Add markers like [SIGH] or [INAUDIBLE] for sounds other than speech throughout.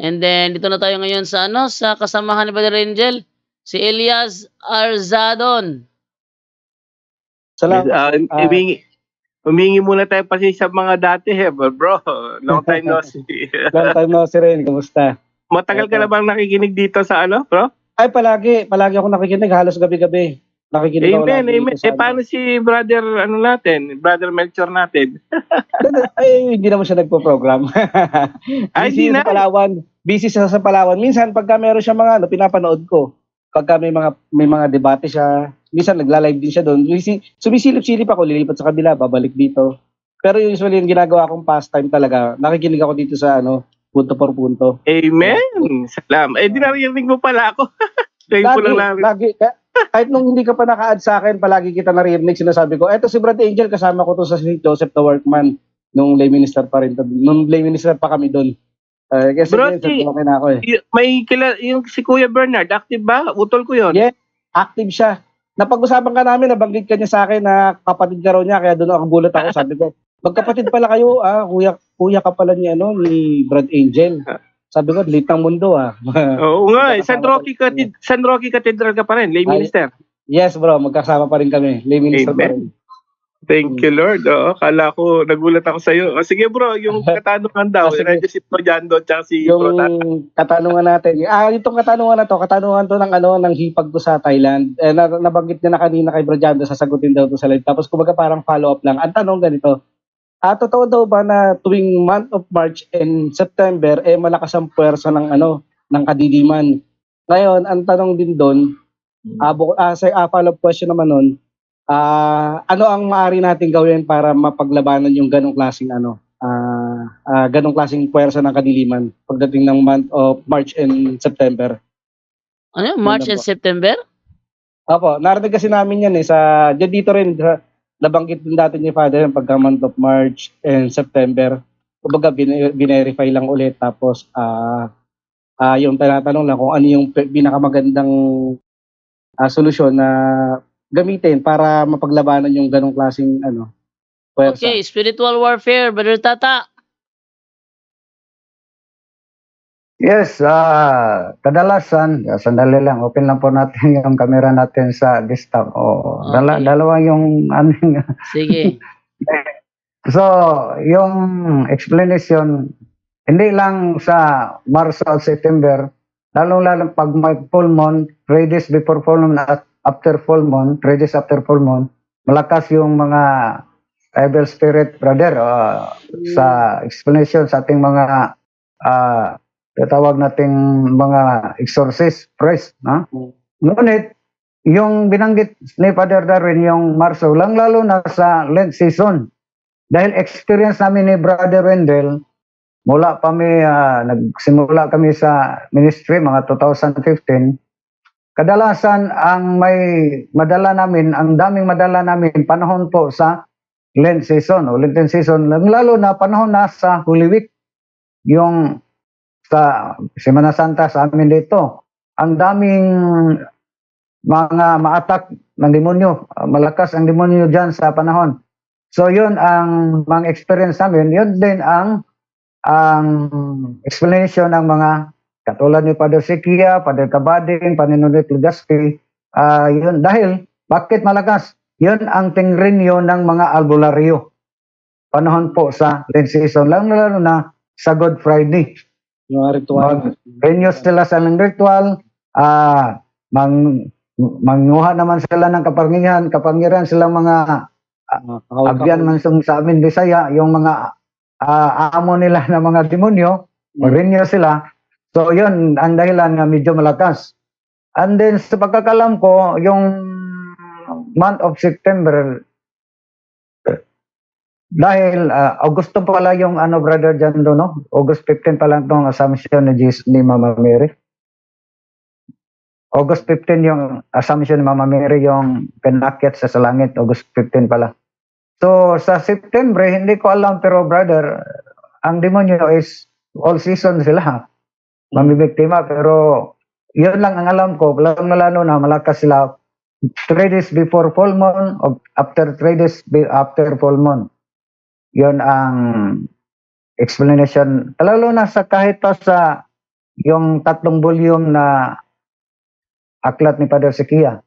And then dito na tayo ngayon sa ano, sa kasamahan ni Brother Angel, si Elias Arzadon. Salamat. Ah, Ah. humingi, humingi muna tayo kasi sa mga dati eh, bro. [LAUGHS] Long time no [LAUGHS] see. Long time no see rin. Kamusta? Matagal ka na bang nakikinig dito sa ano, bro? Ay, palagi. Palagi ako nakikinig. Halos gabi-gabi. Nakikinig ako Amen, lagi amen. sa Eh, paano si brother, ano natin, brother Melchor natin? ano. Ay, hindi naman siya nagpo-program. Ay, [LAUGHS] Busy di sa na. Palawan. Busy siya sa Palawan. Minsan, pagka meron siya mga ano, pinapanood ko. Pagka may mga may mga debate siya, minsan nagla-live din siya doon. Sumisi- Sumisilip-silip ako, lilipat sa kabila, babalik dito. Pero usually, yung ginagawa kong pastime talaga, nakikinig ako dito sa ano, punto por punto. Amen. Salam. Eh, di narinig mo pala ako. [LAUGHS] Ko lang namin. lagi, ka- kahit nung hindi ka pa naka-add sa akin, palagi kita naririnig, sinasabi ko, eto si Brad Angel, kasama ko to sa St. Joseph the Workman, nung lay minister pa rin, nung lay minister pa kami doon. Uh, kasi Bro, yun, si- na ako eh. May kila, yung si Kuya Bernard, active ba? Utol ko yun. Yeah. Active siya. Napag-usapan ka namin, nabanggit ka niya sa akin na kapatid ka raw niya, kaya doon ako gulat ako, sabi ko, magkapatid pala kayo, ah, kuya, kuya ka pala ni, ano, ni Brad Angel. Sabi ko, lit ng mundo ah. [LAUGHS] Oo nga, eh. San rin. Cathed- San Roque Cathedral ka pa rin, lay Ay. minister. yes bro, magkasama pa rin kami. Lay minister pa rin. Thank you, Lord. Oo, kala ko, nagulat ako sa'yo. O, sige bro, yung [LAUGHS] katanungan daw, Ah, sige. medyo si Projando at si Bro Tat- yung katanungan natin. Ah, itong katanungan na to, katanungan to ng ano ng hipag ko sa Thailand. Eh, na, nabanggit niya na kanina kay Brajando, sasagutin daw to sa live. Tapos kumbaga parang follow up lang. Ang tanong ganito, ah, totoo daw ba na tuwing month of March and September, eh malakas ang puwersa ng ano, ng kadiliman. Ngayon, ang tanong din doon, ah, bu- ah, sa ah, follow up question naman nun, ah, ano ang maaari natin gawin para mapaglabanan yung ganong klaseng ano, ah, ah, ganong klaseng puwersa ng kadiliman pagdating ng month of March and September. Ano March and po. September? Opo, narinig kasi namin yan eh, sa, dyan dito rin, sa, nabanggit din dati ni Father yung pagka month of March and September. Kumbaga, bin- binerify lang ulit, tapos, ah, ah, yung tinatanong lang kung ano yung pinakamagandang ah, solusyon na gamitin para mapaglabanan yung ganong klaseng ano, puwersa. Okay, spiritual warfare, Brother Tata. Yes, ah kadalasan, ah, sandali lang, open lang po natin [LAUGHS] yung camera natin sa desktop. O, dala, Okay. dalawa yung aming [LAUGHS] Sige. [LAUGHS] So, yung explanation, hindi lang sa Marso at September, lalong-lalo pag may full moon, 3 days before full moon at after full moon, 3 days after full moon, malakas yung mga evil spirit, brother, ah, sa explanation sa ating mga ah tatawag nating mga exorcist priest, no? Ngunit, yung binanggit ni Father Darwin, yung Marso, lang lalo na sa Lent season, dahil experience namin ni Brother Wendell, mula pa may, ah, nagsimula kami sa ministry, mga 2015, kadalasan ang may madala namin, ang daming madala namin panahon po sa Lent season o Lenten season, lalo na panahon na sa Holy Week, yung sa Semana Santa sa amin dito, ang daming mga maatak ng demonyo, malakas ang demonyo dyan sa panahon. So yun ang mga experience namin, yun din ang ang explanation ng mga katulad ni Father Sikia, Father Kabading, Paninunit Lugaspi, ah yun dahil bakit malakas? Yun ang tingrinyo ng mga albularyo. Panahon po sa Lent season, lalo lalo na sa Good Friday. Yung ritual. Renew sila sa ng ritual, ah mang manguha naman sila ng kapangyarihan, kapangyarihan silang mga kahawig- Abyan man sa, amin Bisaya, yung mga ah, amo nila na mga demonyo, mag-renew sila. So yun, ang dahilan nga medyo malakas. And then sa pagkakalam ko, yung month of September, dahil ah, Augusto pala yung ano brother dyan doon, no? August 15 pa lang itong assumption ni, Jesus, ni Mama Mary. August 15 yung assumption ni Mama Mary yung pinakit sa langit, August 15 pala. So sa September, hindi ko alam pero brother, ang demonyo is all season sila. Mamibiktima pero yun lang ang alam ko, lang malano na malakas sila 3 days before full moon o after 3 days after full moon. Yun ang explanation. Lalo na sa kahit pa sa yung tatlong volume na aklat ni Father Sikia.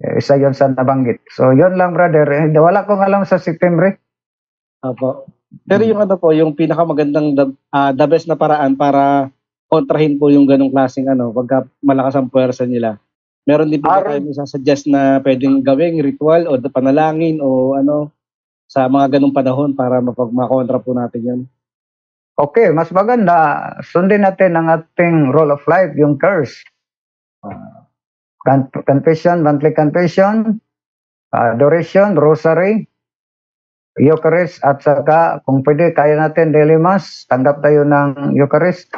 Eh, Isa yon sa nabanggit. So, yon lang, brother. Eh, wala kong alam sa September. Opo. Pero yung ano po, yung pinakamagandang ah, the best na paraan para kontrahin po yung ganong klaseng ano, pagka malakas ang puwersa nila. Meron din po ba tayo suggest na pwedeng gawing ritual o panalangin o ano sa mga ganong panahon para mapag makontra po natin yan. Okay, mas maganda. Sundin natin ang ating role of life, yung curse. Uh, con- confession, monthly confession, adoration, rosary, Eucharist, at saka kung pwede, kaya natin daily mass, tanggap tayo ng Eucharist,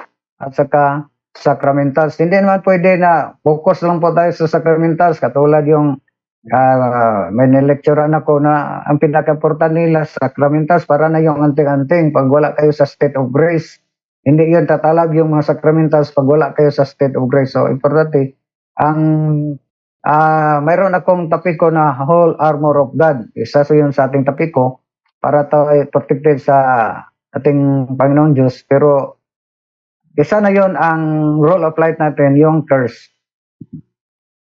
at saka sacramentals. Hindi naman pwede na focus lang po tayo sa sacramentals, katulad yung Ah, may nilecturean ako na ang pinaka-important nila sacramentals para na yung anting-anting pag wala kayo sa state of grace. Hindi yun tatalab yung mga sacramentals pag wala kayo sa state of grace. So, importante, ang ah mayroon akong tapiko na whole armor of God. Isa so yun sa ating tapiko para tayo protected sa ating Panginoon Diyos. Pero isa na yun ang role of life natin, yung curse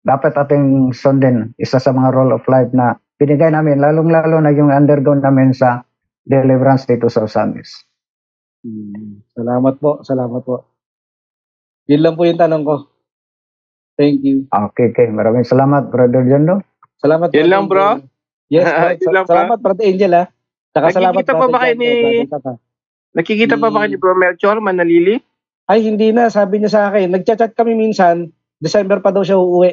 dapat ating sundin isa sa mga role of life na binigay namin, lalong-lalo na yung undergo namin sa deliverance dito sa Osamis. Hmm. Salamat po, salamat po. Yun lang po yung tanong ko. Thank you. Okay, okay. Maraming salamat, Brother Jondo. Salamat Yun Brother lang, bro. Yes, [LAUGHS] bro. Yun lang, Sa- salamat Brother Angel ha. Saka salamat Nakikita pa Brother ba kayo ni-. Nakikita pa ba kayo ni Bro Melchor Manalili? Ay, hindi na. Sabi niya sa akin, nagchat-chat kami minsan, December pa daw siya uuwi.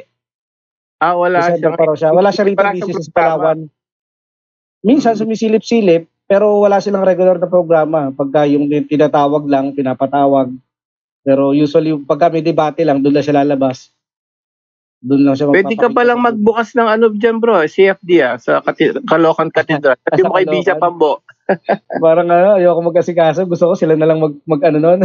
Ah, wala December siya. pa raw siya. Wala siya rito busy sa Palawan. Minsan sumisilip-silip, pero wala silang regular na programa. Pagka yung tinatawag lang, pinapatawag. Pero usually, pagka may debate lang, doon lang siya lalabas. Doon lang siya Pwede ka palang magbukas ng ano dyan bro, CFD ah, sa Kati- Caloocan Cathedral. Sabi mo kay. Bishop Pambo. Parang ano, ayoko mag-asikaso. Gusto ko sila na lang mag, mag ano nun.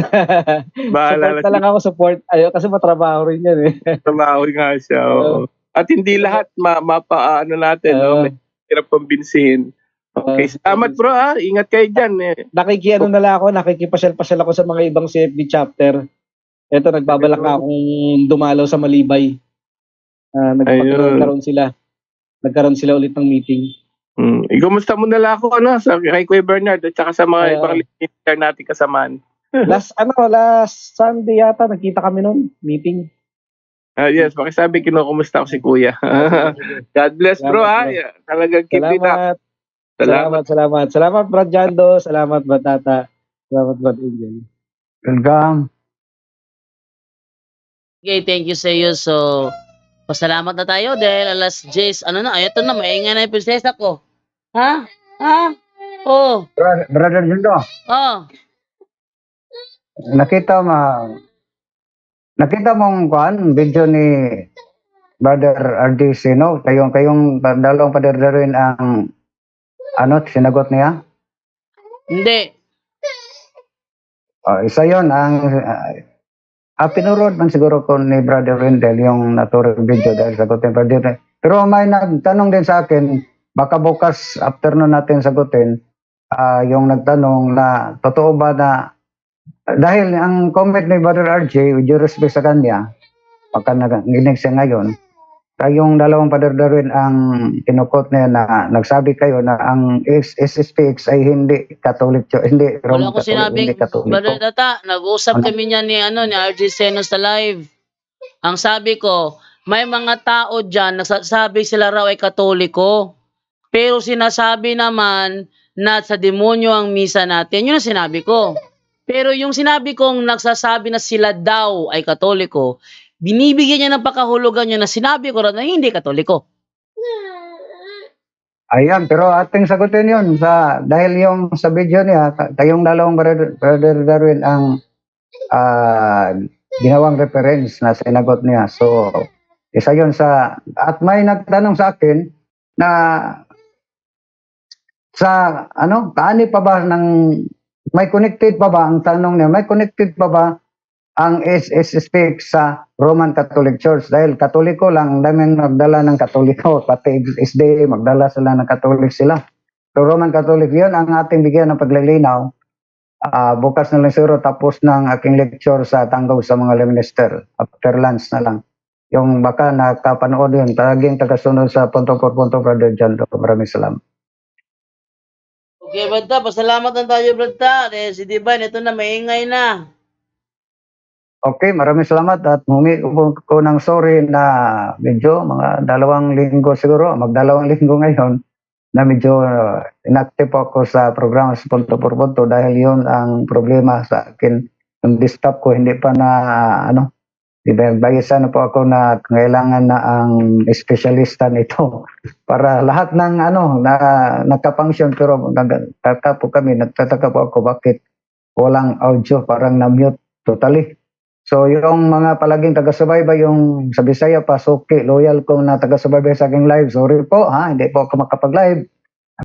[LAUGHS] Bahala support na lang ako, support. Ayoko kasi matrabaho rin yan eh. [LAUGHS] Trabaho nga siya. oo. At hindi lahat ma mapa ano natin, no? Oo. May hirap kumbinsihin. Okay, salamat bro ah. Ingat kayo dyan eh. nakikiano na lang ako, nakikipasyal-pasyal ako sa mga ibang CFD chapter. Ito, nagbabalak na akong dumalaw sa Malibay. Ah, nagpagkaroon sila. Nagkaroon sila ulit ng meeting. Hmm. Ikumusta mo na lang ako ano, sa kay Kuya Bernard at saka sa mga Oo. ibang listener natin kasamaan. [LAUGHS] Last, ano, last Sunday yata, nagkita kami noon, meeting. Ah, yes, pakisabi kinukumusta ko si Kuya. [LAUGHS] God bless bro ah. Salamat, Talagang keep it up. Salamat. Salamat. Salamat, salamat. Salamat, Brad Jando. Salamat, Brad Tata. Salamat, Brad Angel. Welcome. Okay, thank you sa iyo. So, pasalamat na tayo dahil alas 10. Ano na, eto na, maingay na yung prinsesa ko. Ha? Ha? Oh, Brother, Brother Jondo, oh. nakita ma nakita mong kuan video ni Brother RDC, no? Kayong, kayong dalawang paderderin ang ano, sinagot niya? Hindi. Oh, isa yon ang uh, ah, pinurod man siguro ko ni Brother Rendell yung naturang video dahil sagutin pa din. Pero may nagtanong din sa akin, baka bukas afternoon natin sagutin, ah, yung nagtanong na totoo ba na dahil ang comment ni Brother RJ, with due respect sa kanya, pagka naginig siya ngayon, kayong dalawang paderderin ang kinukot niya na nagsabi kayo na ang SSPX ay hindi Catholic Church, hindi Wala Roman ko Catholic, sinabing, hindi. Brother Tata, nag-usap Ano? kami niya ni, ano, ni RJ Senos sa live. Ang sabi ko, may mga tao dyan, nagsasabi sila raw ay katoliko. Pero sinasabi naman na sa demonyo ang misa natin. Yun ang sinabi ko. Pero yung sinabi kong nagsasabi na sila daw ay katoliko, binibigyan niya ng pakahulugan niya na sinabi ko na hindi katoliko. Ayan, pero ating sagutin yun sa dahil yung sa video niya, ka- kayong dalawang brother, brother Darwin ang ah, ginawang reference na sinagot niya. So, isa yun sa at may nagtanong sa akin na sa ano, kaani pa ba ng may connected pa ba ang tanong niya, may connected pa ba ang SSSP sa Roman Catholic Church dahil katoliko lang, ang daming magdala ng katoliko, [LAUGHS] pati SDA, magdala sila ng katolik sila. So Roman Catholic, yun ang ating bigyan ng paglilinaw Ah, bukas na lang siguro tapos ng aking lecture sa Tanggaw sa mga minister. After lunch na lang. Yung baka nakapanood yun, talagang tagasunod sa punto por punto, Brother John. Maraming salamat. Okay, Brad pasalamat na tayo, Brad. Eh, si Divine, ito na, maingay na. Okay, maraming salamat at humingi ko ng sorry na medyo mga dalawang linggo siguro, magdalawang [LAUGHS] linggo ngayon na medyo uh, inactive ako sa programa sa punto por punto dahil yun ang problema sa akin. Yung desktop ko hindi pa na ano, Bayasa na po ako na kailangan na ang espesyalista nito [LAUGHS] para lahat ng ano na nakapunction pero nagtataka po kami, nagtataka po ako bakit walang audio, parang na-mute totally. So yung mga palaging taga-subaybay, yung sa Bisaya pa, suki, loyal kong na taga-subaybay sa aking live, sorry po ha, hindi po ako makapag-live.